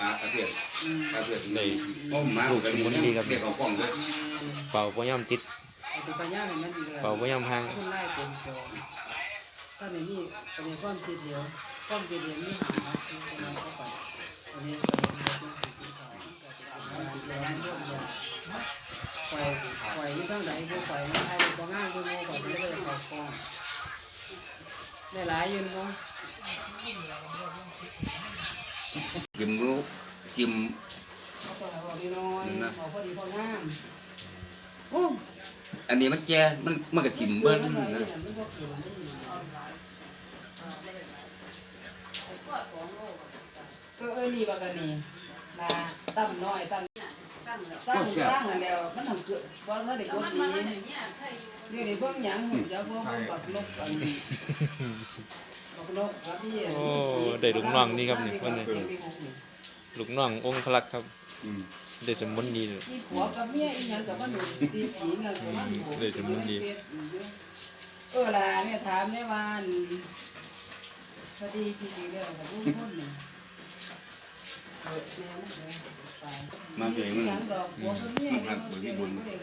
อาอาเพื่อนอืมอาเพื่อนได้โอ้มากันนี่เด็กของกล้องเลยเป่าบ่ย่อมติดเอาตัวปัญญาให้มันดีเลยเป่าบ่ย่อมห่างคุณไล่เต็มจอถ้าในนี้ประเด็นความคิดเดียวความคิดเดียวนี่หามาคือประมาณเข้าไปประเด็นประเด็นประเด็นสีขาวมันก็จะเป็นการเรื่องเดียวปล่อยปล่อยนี่ทั้งไหนพวกปล่อยมันไทยก็ง่ายพวกโง่ปล่อยมันเลยเขากองได้หลายยืนเนาะ จิมรู้จิมเขาก็เอาดีน้อยเอาพอดีพองามโอ้อันนี้มันแก่มันมันก็จิมเบิ้ลนะเออเออนี่บักนี่นาตั้มน้อยตั้มตั้มตั้งตั้งแล้วมันทำเกิดเพราะว่าเด็กคนดีนี่นี่เพิ่งหยังเดี๋ยวเพิ่งบักลบกันบักลบครับพี่ ได้ลูกน้องนี่ครับนี่เพิ่นนี่ลูกน้ององคลักษ์ครับอืมได้สมมุติดีเลยที่ผัวกับเมียอีหยังกับมันดูตีผีเงินกับมันเออล่ะแม่ถามแม่ว่าพอดีพี่ดีแล้วกับลูกคนนี่เออแม่มันเลยไปมาเพียงมันหยังดอกผัวกับเมียมันเด็ก